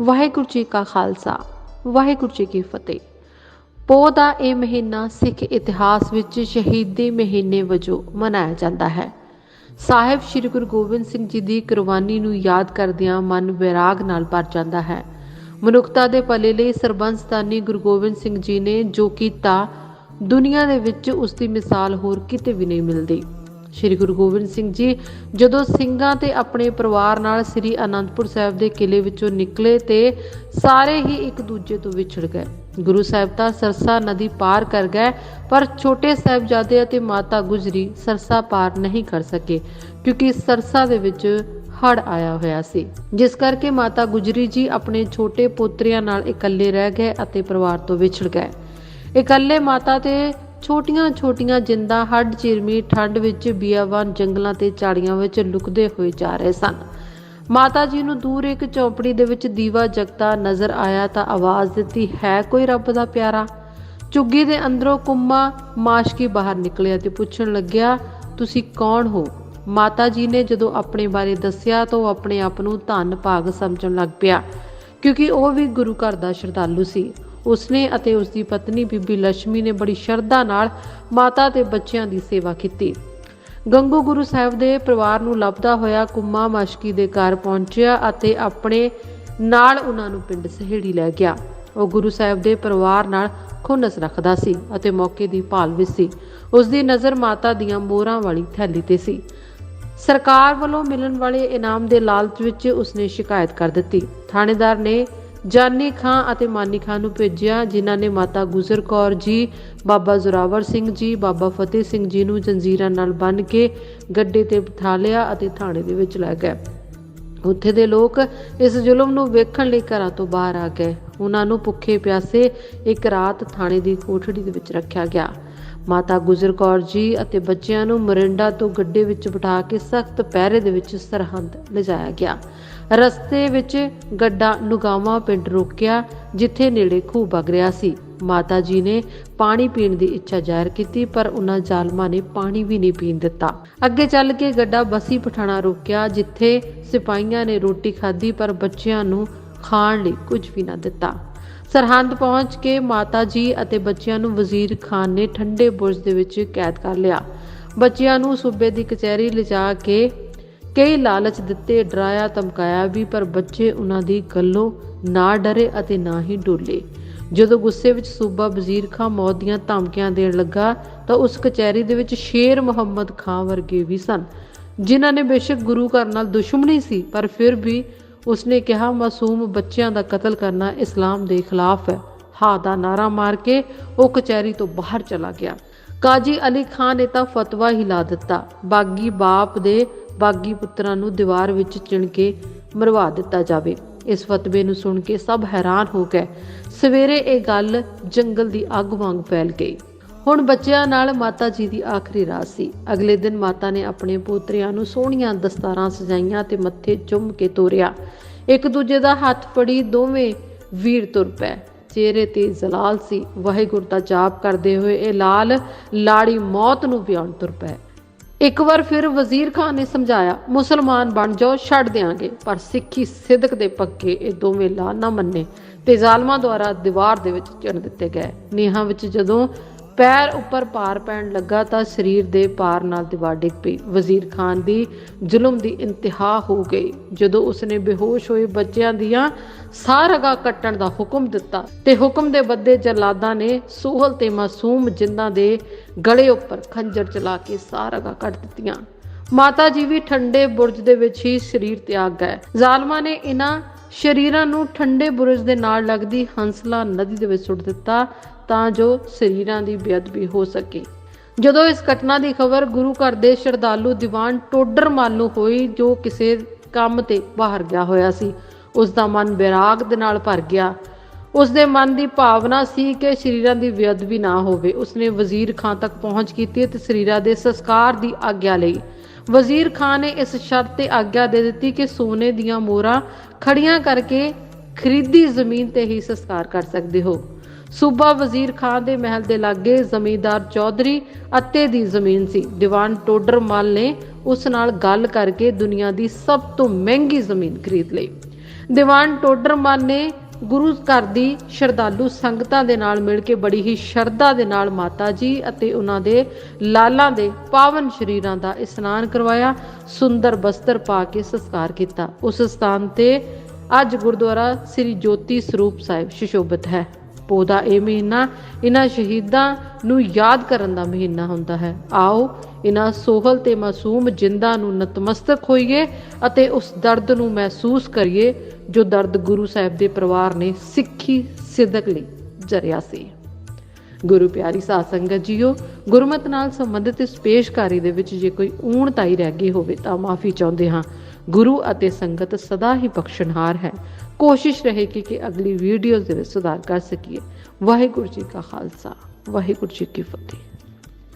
ਵਾਹਿਗੁਰੂ ਜੀ ਕਾ ਖਾਲਸਾ, ਵਾਹਿਗੁਰੂ ਜੀ ਕੀ ਫਤਿਹ। ਪੋਹ ਦਾ ਇਹ ਮਹੀਨਾ ਸਿੱਖ ਇਤਿਹਾਸ ਵਿੱਚ ਸ਼ਹੀਦੀ ਮਹੀਨੇ ਵਜੋਂ ਮਨਾਇਆ ਜਾਂਦਾ ਹੈ। ਸਾਹਿਬ ਸ੍ਰੀ ਗੁਰੂ ਗੋਬਿੰਦ ਸਿੰਘ ਜੀ ਦੀ ਕੁਰਬਾਨੀ ਨੂੰ ਯਾਦ ਕਰਦਿਆਂ ਮਨ ਵਿਰਾਗ ਨਾਲ ਭਰ ਜਾਂਦਾ ਹੈ। ਮਨੁੱਖਤਾ ਦੇ ਭਲੇ ਲਈ ਸਰਬੰਸਤਾਨੀ ਗੁਰੂ ਗੋਬਿੰਦ ਸਿੰਘ ਜੀ ਨੇ ਜੋ ਕੀਤਾ, ਦੁਨੀਆ ਦੇ ਵਿੱਚ ਉਸ ਦੀ ਮਿਸਾਲ ਹੋਰ ਕਿਤੇ ਵੀ ਨਹੀਂ ਮਿਲਦੀ। ਸ਼੍ਰੀ ਗੁਰੂ ਗੋਬਿੰਦ ਸਿੰਘ ਜੀ, ਜਦੋਂ ਸਿੰਘਾਂ ਤੇ ਆਪਣੇ ਪਰਿਵਾਰ ਨਾਲ ਸ੍ਰੀ ਅਨੰਦਪੁਰ ਸਾਹਿਬ ਦੇ ਕਿਲੇ ਵਿੱਚੋਂ ਨਿਕਲੇ ਤੇ ਸਾਰੇ ਹੀ ਇੱਕ ਦੂਜੇ ਤੋਂ ਵਿਛੜ ਗਏ। ਗੁਰੂ ਸਾਹਿਬ ਤਾਂ ਸਰਸਾ ਨਦੀ ਪਾਰ ਕਰ ਗਏ, ਪਰ ਛੋਟੇ ਸਾਹਿਬਜ਼ਾਦੇ ਅਤੇ ਮਾਤਾ ਗੁਜਰੀ ਸਰਸਾ ਪਾਰ ਨਹੀਂ ਕਰ ਸਕੇ, ਕਿਉਂਕਿ ਸਰਸਾ ਦੇ ਵਿੱਚ ਹੜ ਆਇਆ ਹੋਇਆ ਸੀ। ਜਿਸ ਕਰਕੇ ਮਾਤਾ ਗੁਜਰੀ ਜੀ ਆਪਣੇ ਛੋਟੇ ਪੋਤਰਿਆਂ ਨਾਲ ਇਕੱਲੇ ਰਹਿ ਗਏ ਅਤੇ ਪਰਿਵਾਰ ਤੋਂ ਵਿਛੜ ਗਏ। ਇਕੱਲੇ ਮਾਤਾ ਤੇ ਛੋਟੀਆਂ-ਛੋਟੀਆਂ ਜਿੰਦਾਂ ਹੱਡ ਚਿਰਮੀ ਠੰਡ ਵਿੱਚ ਬਿਆਵਾਨ ਜੰਗਲਾਂ ਤੇ ਝਾੜੀਆਂ ਵਿੱਚ ਲੁਕਦੇ ਹੋਏ ਜਾ ਰਹੇ ਸਨ। ਮਾਤਾ ਜੀ ਨੂੰ ਦੂਰ ਇੱਕ ਚੌਪੜੀ ਦੇ ਵਿੱਚ ਦੀਵਾ ਜਗਦਾ ਨਜ਼ਰ ਆਇਆ ਤਾਂ ਆਵਾਜ਼ ਦਿੱਤੀ, ਹੈ ਕੋਈ ਰੱਬ ਦਾ ਪਿਆਰਾ? ਝੁੱਗੀ ਦੇ ਅੰਦਰੋਂ ਕੁੰਮਾ ਮਾਸ਼ਕੀ ਬਾਹਰ ਨਿਕਲਿਆ ਤੇ ਪੁੱਛਣ ਲੱਗਿਆ, ਤੁਸੀਂ ਕੌਣ ਹੋ? ਮਾਤਾ ਜੀ ਨੇ ਜਦੋਂ ਆਪਣੇ ਬਾਰੇ ਦੱਸਿਆ ਤਾਂ ਉਹ ਆਪਣੇ ਆਪ ਨੂੰ ਧੰਨ ਭਾਗ ਸਮਝਣ ਲੱਗ ਪਿਆ, ਕਿਉਂਕਿ ਉਹ ਵੀ ਗੁਰੂ ਘਰ ਦਾ ਸ਼ਰਧਾਲੂ ਸੀ। ਉਸਨੇ ਅਤੇ ਉਸਦੀ ਪਤਨੀ ਬੀਬੀ ਲక్ష్ਮੀ ਨੇ ਬੜੀ ਸ਼ਰਧਾ ਨਾਲ ਮਾਤਾ ਤੇ ਬੱਚਿਆਂ ਦੀ ਸੇਵਾ ਕੀਤੀ। ਗੰਗੂ ਗੁਰੂ ਸਾਹਿਬ ਦੇ ਪਰਿਵਾਰ ਨੂੰ ਲੱਭਦਾ ਹੋਇਆ ਕੁੰਮਾ ਮਾਸ਼ਕੀ ਦੇ ਘਰ ਪਹੁੰਚਿਆ ਅਤੇ ਆਪਣੇ ਨਾਲ ਉਹਨਾਂ ਨੂੰ ਪਿੰਡ ਸਹੇੜੀ ਲੈ ਗਿਆ। ਉਹ ਗੁਰੂ ਸਾਹਿਬ ਦੇ ਪਰਿਵਾਰ ਨਾਲ ਖੁੰਨਸ ਰੱਖਦਾ ਸੀ ਅਤੇ ਮੌਕੇ ਦੀ ਭਾਲ ਵਿੱਚ ਸੀ। ਉਸ ਦੀ ਨਜ਼ਰ ਮਾਤਾ ਦੀਆਂ ਮੋਹਰਾਂ ਵਾਲੀ ਥੈਲੀ ਤੇ ਸੀ। ਸਰਕਾਰ ਵੱਲੋਂ ਮਿਲਣ ਵਾਲੇ ਇਨਾਮ ਦੇ ਲਾਲਚ ਵਿੱਚ ਉਸਨੇ ਸ਼ਿਕਾਇਤ ਕਰ ਦਿੱਤੀ। ਥਾਣੇਦਾਰ ਨੇ ਜਾਨੀ ਖਾਂ ਅਤੇ ਮਾਨੀ ਖਾਂ ਨੂੰ ਭੇਜਿਆ, ਜਿਨ੍ਹਾਂ ਨੇ ਮਾਤਾ ਗੁਜਰ ਕੌਰ ਜੀ, ਬਾਬਾ ਜ਼ੋਰਾਵਰ ਸਿੰਘ ਜੀ, ਬਾਬਾ ਫਤਿਹ ਸਿੰਘ ਜੀ ਨੂੰ ਜੰਜੀਰਾਂ ਨਾਲ ਬੰਨ੍ਹ ਕੇ ਗੱਡੇ ਤੇ ਬਿਠਾ ਲਿਆ ਅਤੇ ਥਾਣੇ ਦੇ ਵਿੱਚ ਲੈ ਗਏ। ਉੱਥੇ ਦੇ ਲੋਕ ਇਸ ਜ਼ੁਲਮ ਨੂੰ ਵੇਖਣ ਲਈ ਘਰਾਂ ਤੋਂ ਬਾਹਰ ਆ ਗਏ। ਉਹਨਾਂ ਨੂੰ ਭੁੱਖੇ ਪਿਆਸੇ ਇੱਕ ਰਾਤ ਥਾਣੇ ਦੀ ਕੋਠੜੀ ਦੇ ਵਿੱਚ ਰੱਖਿਆ ਗਿਆ। ਮਾਤਾ ਗੁਜਰ ਕੌਰ ਜੀ ਅਤੇ ਬੱਚਿਆਂ ਨੂੰ ਮਰਿੰਡਾ ਤੋਂ ਗੱਡੇ ਵਿੱਚ ਬਿਠਾ ਕੇ ਸਖਤ ਪਹਿਰੇ ਦੇ ਵਿੱਚ ਸਰਹੰਦ ਲਿਜਾਇਆ ਗਿਆ। ਰਸਤੇ ਵਿੱਚ ਗੱਡਾ ਨੁਗਾਵਾ ਪਿੰਡ ਰੋਕਿਆ, ਜਿੱਥੇ ਨੇੜੇ ਖੂਹ ਵਗ ਰਿਹਾ ਸੀ। ਮਾਤਾ ਜੀ ਨੇ ਪਾਣੀ ਪੀਣ ਦੀ ਇੱਛਾ ਜ਼ਾਹਿਰ ਕੀਤੀ, ਪਰ ਉਹਨਾਂ ਜ਼ਾਲਮਾਂ ਨੇ ਪਾਣੀ ਵੀ ਨਹੀਂ ਪੀਣ ਦਿੱਤਾ। ਅੱਗੇ ਚੱਲ ਕੇ ਗੱਡਾ ਬਸੀ ਪਠਾਣਾ ਰੋਕਿਆ, ਜਿੱਥੇ ਸਿਪਾਹੀਆਂ ਨੇ ਰੋਟੀ ਖਾਧੀ, ਪਰ ਬੱਚਿਆਂ ਨੂੰ ਖਾਣ ਲਈ ਕੁਝ ਵੀ ਨਾ ਦਿੱਤਾ। ਸਰਹੰਦ ਪਹੁੰਚ ਕੇ ਮਾਤਾ ਜੀ ਅਤੇ ਬੱਚਿਆਂ ਨੂੰ ਵਜ਼ੀਰ ਖਾਨ ਨੇ ਠੰਡੇ ਬੁਰਜ ਦੇ ਵਿੱਚ ਕੈਦ ਕਰ ਲਿਆ। ਬੱਚਿਆਂ ਨੂੰ ਸੂਬੇ ਦੀ ਕਚਹਿਰੀ ਲਿਜਾ ਕੇ ਕਈ ਲਾਲਚ ਦਿੱਤੇ, ਡਰਾਇਆ, ਧਮਕਾਇਆ ਵੀ, ਪਰ ਬੱਚੇ ਉਹਨਾਂ ਦੀ ਗੱਲੋਂ ਨਾ ਡਰੇ ਅਤੇ ਨਾ ਹੀ ਡੋਲੇ। ਜਦੋਂ ਗੁੱਸੇ ਵਿੱਚ ਸੂਬਾ ਵਜ਼ੀਰ ਖਾਂ ਮੌਤ ਦੀਆਂ ਧਮਕੀਆਂ ਦੇਣ ਲੱਗਾ, ਤਾਂ ਉਸ ਕਚਹਿਰੀ ਦੇ ਵਿੱਚ ਸ਼ੇਰ ਮੁਹੰਮਦ ਖਾਨ ਵਰਗੇ ਵੀ ਸਨ, ਜਿਨ੍ਹਾਂ ਨੇ ਬੇਸ਼ੱਕ ਗੁਰੂ ਘਰ ਨਾਲ ਦੁਸ਼ਮਣੀ ਸੀ, ਪਰ ਫਿਰ ਵੀ ਉਸਨੇ ਕਿਹਾ, ਮਾਸੂਮ ਬੱਚਿਆਂ ਦਾ ਕਤਲ ਕਰਨਾ ਇਸਲਾਮ ਦੇ ਖਿਲਾਫ ਹੈ। ਹਾ ਦਾ ਨਾਰਾ ਮਾਰ ਕੇ ਉਹ ਕਚਹਿਰੀ ਤੋਂ ਬਾਹਰ ਚਲਾ ਗਿਆ। ਕਾਜੀ ਅਲੀ ਖਾਨ ਨੇ ਤਾਂ ਫਤਵਾ ਹੀ ਲਾ ਦਿੱਤਾ। ਬਾਗੀ ਬਾਪ ਦੇ ਬਾਗੀ ਪੁੱਤਰਾਂ ਨੂੰ ਦੀਵਾਰ ਵਿੱਚ ਚਿਣ ਕੇ ਮਰਵਾ ਦਿੱਤਾ ਜਾਵੇ। ਇਸ ਫਤਵੇ ਨੂੰ ਸੁਣ ਕੇ ਸਭ ਹੈਰਾਨ ਹੋ ਗਏ। ਸਵੇਰੇ ਇਹ ਗੱਲ ਜੰਗਲ ਦੀ ਅੱਗ ਵਾਂਗ ਫੈਲ ਗਈ। ਹੁਣ ਬੱਚਿਆਂ ਨਾਲ ਮਾਤਾ ਜੀ ਦੀ ਆਖਰੀ ਰਾਤ ਸੀ। ਅਗਲੇ ਦਿਨ ਮਾਤਾ ਨੇ ਆਪਣੇ ਪੋਤਰਿਆਂ ਨੂੰ ਸੋਹਣੀਆਂ ਦਸਤਾਰਾਂ ਸਜਾਈਆਂ ਤੇ ਮੱਥੇ ਚੁੰਮ ਕੇ ਤੋਰਿਆ। ਇੱਕ ਦੂਜੇ ਦਾ ਹੱਥ ਫੜੀ ਦੋਵੇਂ ਵੀਰ ਤੁਰ ਪਏ। ਚਿਹਰੇ ਤੇ ਜ਼ਲਾਲ ਸੀ। ਵਾਹਿਗੁਰੂ ਦਾ ਜਾਪ ਕਰਦੇ ਹੋਏ ਇਹ ਲਾਲ ਲਾੜੀ ਮੌਤ ਨੂੰ ਵਿਆਉਣ ਤੁਰ ਪਏ। ਇੱਕ ਵਾਰ ਫਿਰ ਵਜ਼ੀਰ ਖਾਨ ਨੇ ਸਮਝਾਇਆ, ਮੁਸਲਮਾਨ ਬਣ ਜਾਓ, ਛੱਡ ਦਿਆਂਗੇ। ਪਰ ਸਿੱਖੀ ਸਿੱਧਕ ਦੇ ਪੱਕੇ ਇਹ ਦੋਵੇਂ ਲਾ ਨਾ ਮੰਨੇ ਤੇ ਜ਼ਾਲਮਾਂ ਦੁਆਰਾ ਦੀਵਾਰ ਦੇ ਵਿੱਚ ਚਿਣ ਦਿੱਤੇ ਗਏ। ਨੀਹਾਂ ਵਿੱਚ ਜਦੋਂ ਪੈਰ ਉੱਪਰ ਭਾਰ ਪੈਣ ਲੱਗਾ ਤਾਂ ਸਰੀਰ ਦੇ ਭਾਰ ਨਾਲ ਦੀਵਾਰ ਡਿੱਗ ਪਈ। ਵਜ਼ੀਰ ਖਾਨ ਦੀ ਜ਼ੁਲਮ ਦੀ ਇੰਤਹਾ ਹੋ ਗਈ। ਜਦੋਂ ਉਸਨੇ ਬੇਹੋਸ਼ ਹੋਏ ਬੱਚਿਆਂ ਦੀਆਂ ਸਾਰਗਾ ਕੱਟਣ ਦਾ ਹੁਕਮ ਦਿੱਤਾ ਤੇ ਹੁਕਮ ਦੇ ਬੱਦੇ ਜਲਾਦਾਂ ਨੇ ਸੋਹਲ ਤੇ ਮਾਸੂਮ ਜਿੰਦਾਂ ਦੇ ਗਲੇ ਉੱਪਰ ਖੰਜਰ ਚਲਾ ਕੇ ਸਾਰਗਾ ਕੱਟ ਦਿੱਤੀਆਂ। ਮਾਤਾ ਜੀ ਵੀ ਠੰਡੇ ਬੁਰਜ ਦੇ ਵਿੱਚ ਹੀ ਸਰੀਰ ਤਿਆਗ ਗਏ। ਜ਼ਾਲਮਾਂ ਨੇ ਇਹਨਾਂ ਸ਼ਰੀਰਾਂ ਨੂੰ ਠੰਡੇ ਬੁਰਜ ਦੇ ਨਾਲ ਲੱਗਦੀ ਹੰਸਲਾ ਨਦੀ ਦੇ ਵਿੱਚ ਸੁੱਟ ਦਿੱਤਾ ਤਾਂ ਜੋ ਸਰੀਰਾਂ ਦੀ ਬੇਅਦਬੀ ਹੋ ਸਕੇ। ਜਦੋਂ ਇਸ ਘਟਨਾ ਦੀ ਖਬਰ ਗੁਰੂ ਘਰ ਦੇ ਸ਼ਰਧਾਲੂ ਦੀਵਾਨ ਟੋਡਰ ਮੱਲ ਨੂੰ ਹੋਈ, ਜੋ ਕਿਸੇ ਕੰਮ ਤੇ ਬਾਹਰ ਗਿਆ ਹੋਇਆ ਸੀ, ਉਸ ਦਾ ਮਨ ਵਿਰਾਗ ਦੇ ਨਾਲ ਭਰ ਗਿਆ। ਉਸ ਦੇ ਮਨ ਦੀ ਭਾਵਨਾ ਸੀ ਕਿ ਸਰੀਰਾਂ ਦੀ ਬੇਅਦਬੀ ਨਾ ਹੋਵੇ। ਉਸਨੇ ਵਜ਼ੀਰ ਖਾਨ ਤੱਕ ਪਹੁੰਚ ਕੀਤੀ ਤੇ ਸਰੀਰਾਂ ਦੇ ਸੰਸਕਾਰ ਦੀ ਆਗਿਆ ਲਈ। ਵਜ਼ੀਰ ਖਾਨ ਨੇ ਇਸ ਸ਼ਰਤ ਤੇ ਆਗਿਆ ਦੇ ਦਿੱਤੀ ਕਿ ਸੋਨੇ ਦੀਆਂ ਮੋਹਰਾਂ ਖੜੀਆਂ ਕਰਕੇ ਖਰੀਦੀ ਜ਼ਮੀਨ ਤੇ ਹੀ ਸੰਸਕਾਰ ਕਰ ਸਕਦੇ ਹੋ। ਸੂਬਾ ਵਜ਼ੀਰ ਖਾਨ ਦੇ ਮਹਿਲ ਦੇ ਲਾਗੇ ਜ਼ਮੀਂਦਾਰ ਚੌਧਰੀ ਅੱਤੇ ਦੀ ਜ਼ਮੀਨ ਸੀ। ਦੀਵਾਨ ਟੋਡਰਮਲ ਨੇ ਉਸ ਨਾਲ ਗੱਲ ਕਰਕੇ ਦੁਨੀਆ ਦੀ ਸਭ ਤੋਂ ਮਹਿੰਗੀ ਜ਼ਮੀਨ ਖਰੀਦ ਲਈ। ਦੀਵਾਨ ਟੋਡਰਮਨ ਨੇ ਗੁਰੂ ਘਰ ਦੀ ਸ਼ਰਧਾਲੂ ਸੰਗਤਾਂ ਦੇ ਨਾਲ ਮਿਲ ਕੇ ਬੜੀ ਹੀ ਸ਼ਰਧਾ ਦੇ ਨਾਲ ਮਾਤਾ ਜੀ ਅਤੇ ਉਹਨਾਂ ਦੇ ਲਾਲਾਂ ਦੇ ਪਾਵਨ ਸ਼ਰੀਰਾਂ ਦਾ ਇਸ਼ਨਾਨ ਕਰਵਾਇਆ, ਸੁੰਦਰ ਬਸਤਰ ਪਾ ਕੇ ਸੰਸਕਾਰ ਕੀਤਾ। ਉਸ ਸਥਾਨ ਤੇ ਅੱਜ ਗੁਰਦੁਆਰਾ ਸ੍ਰੀ ਜੋਤੀ ਸਰੂਪ ਸਾਹਿਬ ਸ਼ਿਸ਼ੋਭਿਤ ਹੈ। ਪੋਹ ਦਾ ਇਹ ਮਹੀਨਾ ਇਹਨਾਂ ਸ਼ਹੀਦਾਂ ਨੂੰ ਯਾਦ ਕਰਨ ਦਾ ਮਹੀਨਾ ਹੁੰਦਾ ਹੈ। ਆਓ ਇਹਨਾਂ ਸੋਹਲ ਤੇ ਮਾਸੂਮ ਜਿੰਦਾਂ ਨੂੰ ਨਤਮਸਤਕ ਹੋਈਏ ਅਤੇ ਉਸ ਦਰਦ ਨੂੰ ਮਹਿਸੂਸ ਕਰੀਏ ਜੋ ਦਰਦ ਗੁਰੂ ਸਾਹਿਬ ਦੇ ਪਰਿਵਾਰ ਨੇ ਸਿੱਖੀ ਸਿੱਧਕ ਲਈ ਜਰਿਆ ਸੀ। ਗੁਰੂ ਪਿਆਰੀ ਸਾਧ ਸੰਗਤ ਜੀਓ, ਗੁਰਮਤ ਨਾਲ ਸੰਬੰਧਿਤ ਇਸ ਪੇਸ਼ਕਾਰੀ ਦੇ ਵਿੱਚ ਜੇ ਕੋਈ ਊਣ ਤਾਈ ਰਹਿ ਗਈ ਹੋਵੇ ਤਾਂ ਮਾਫੀ ਚਾਹੁੰਦੇ ਹਾਂ। ਗੁਰੂ ਅਤੇ ਸੰਗਤ ਸਦਾ ਹੀ ਬਖਸ਼ਣਹਾਰ ਹੈ। ਕੋਸ਼ਿਸ਼ ਰਹੇਗੀ ਕਿ ਅਗਲੀ ਵੀਡੀਓਜ਼ ਦੇ ਵਿੱਚ ਸੁਧਾਰ ਕਰ ਸਕੀਏ। ਵਾਹਿਗੁਰੂ ਜੀ ਕਾ ਖਾਲਸਾ, ਵਾਹਿਗੁਰੂ ਜੀ ਕੀ ਫਤਿਹ।